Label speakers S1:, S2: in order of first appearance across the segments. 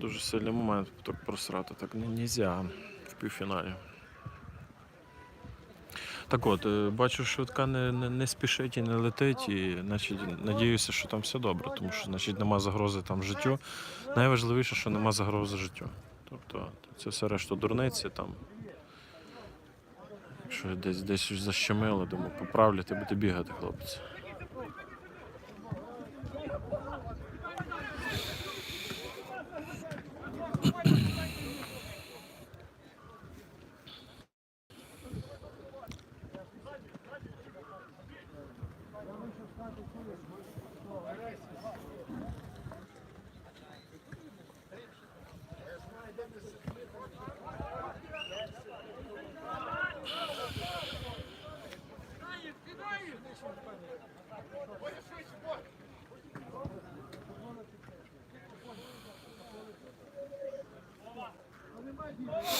S1: дуже сильний момент просрати. Так не можна в півфіналі. Так от, е, бачу, швидка не, не, не спішить і не летить, і значить, надіюся, що там все добре, тому що значить, нема загрози там життю. Найважливіше, що нема загрози життю. Тобто це все решта дурниці там. Якщо десь десь защемило, думаю, поправляти, буде бігати, хлопець. А,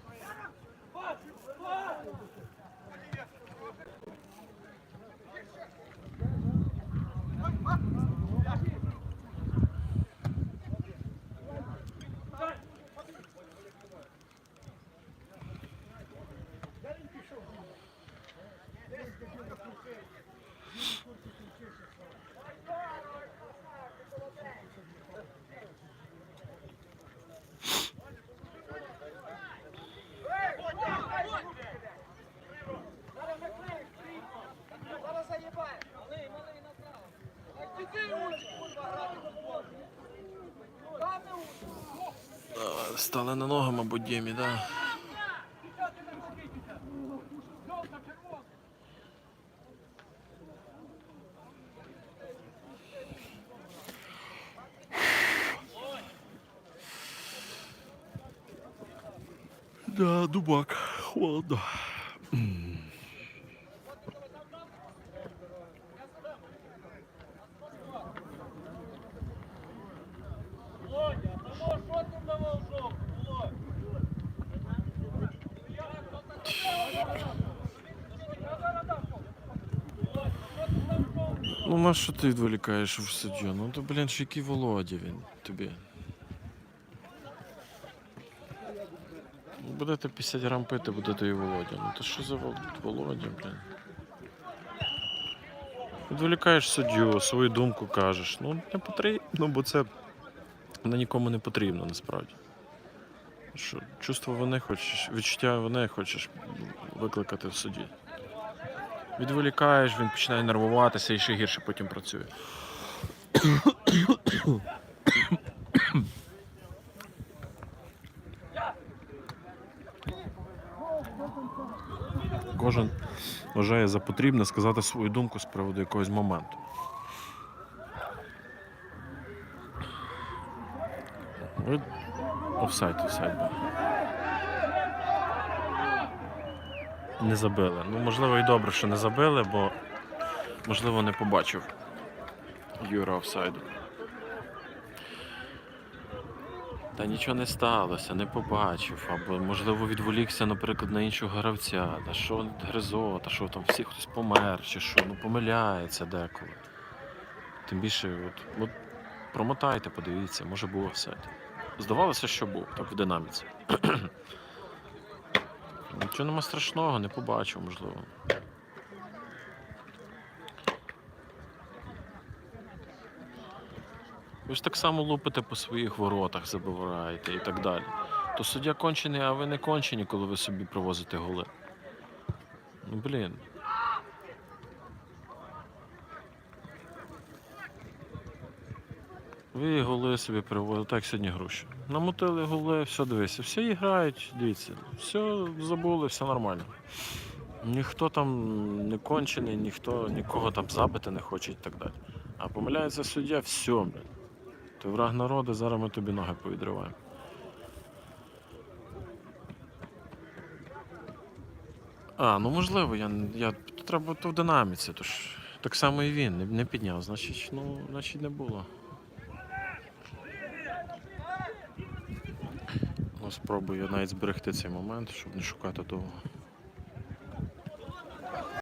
S1: Стали на ноги, мабуть, Дємі, да. Да, дубак, холодно. Ну на що ти відволікаєш в суддю? Ну то блін, ж який Володя він тобі. Ну, Будете 50 грам пити, будете і Володя. Ну то що за Володя, блін? Відволікаєш суддю, свою думку кажеш. Ну не потрібно, бо це воно нікому не потрібно насправді. Що, чувство вини хочеш, відчуття вини хочеш викликати в суді. Відволікаєш, він починає нервуватися і ще гірше потім працює. Кожен вважає за потрібне сказати свою думку з приводу якогось моменту. Ви офсайд, офсайд. був. Не забили. Ну, можливо, і добре, що не забили, бо можливо не побачив Юра офсайду. Та нічого не сталося, не побачив. Або можливо відволікся, наприклад, на іншого гравця. Та що гризо, та що там всі хтось помер, чи що, ну помиляється деколи. Тим більше, от, от промотайте, подивіться, може був офсайд. Здавалося, що був, так в динаміці. Нічого нема страшного, не побачив, можливо. Ви ж так само лупите по своїх воротах, забиваєте і так далі. То суддя кончений, а ви не кончені, коли ви собі привозите голи. Ну блін. Ви голи собі привозите, так сьогодні гроші. Намотили голи, все дивися, всі грають, дивіться, все забули, все нормально. Ніхто там не кончений, ніхто нікого там забити не хоче і так далі. А помиляється суддя, все, блін. Ти враг народу, зараз ми тобі ноги повідриваємо. А, ну можливо, я, я треба то в динаміці, тож так само і він не, не підняв, значить, ну, значить не було. Спробую навіть зберегти цей момент, щоб не шукати довго.